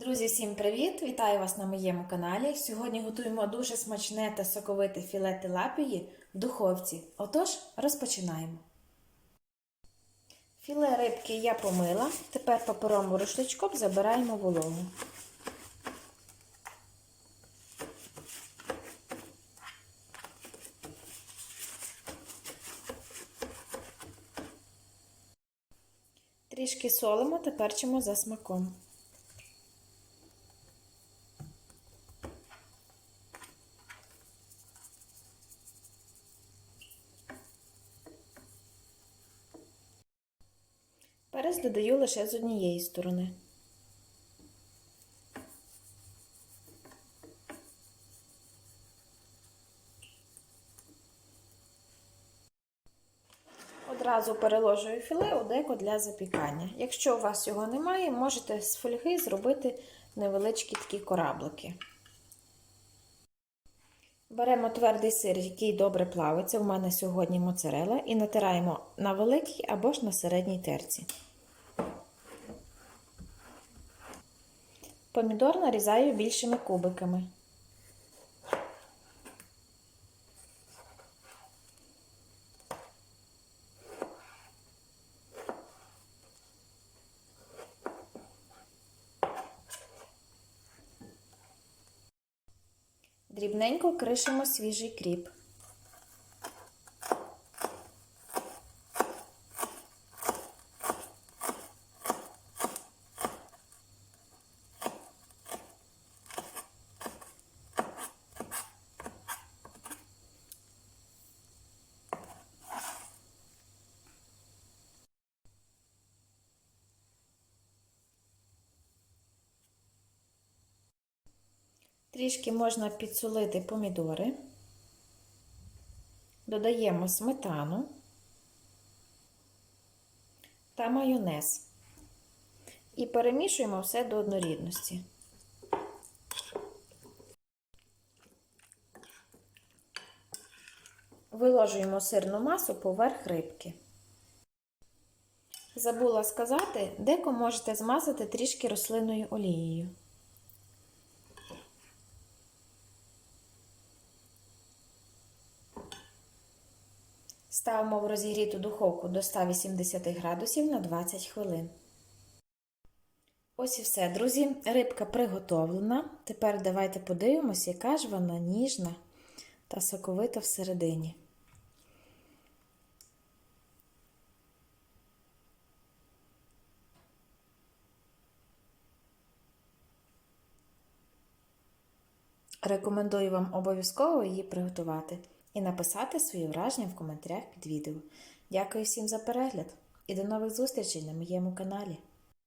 Друзі, всім привіт! Вітаю вас на моєму каналі. Сьогодні готуємо дуже смачне та соковите філе тилапії в духовці. Отож, розпочинаємо. Філе рибки я помила. Тепер паперовим рушничком забираємо вологу. Трішки солимо та перчимо за смаком. Перець додаю лише з однієї сторони. Одразу переложую філе у деко для запікання. Якщо у вас його немає, можете з фольги зробити невеличкі такі кораблики. Беремо твердий сир, який добре плавиться. У мене сьогодні моцарела, і натираємо на великій або ж на середній терці. Помідор нарізаю більшими кубиками. Дрібненько кришимо свіжий кріп. Трішки можна підсолити помідори, додаємо сметану та майонез і перемішуємо все до однорідності. Виложуємо сирну масу поверх рибки. Забула сказати, деко можете змазати трішки рослинною олією. Ставимо в розігріту духовку до 180 градусів на 20 хвилин. Ось і все, друзі. Рибка приготовлена. Тепер давайте подивимось, яка ж вона ніжна та соковита всередині. Рекомендую вам обов'язково її приготувати і написати свої враження в коментарях під відео. Дякую всім за перегляд і до нових зустрічей на моєму каналі.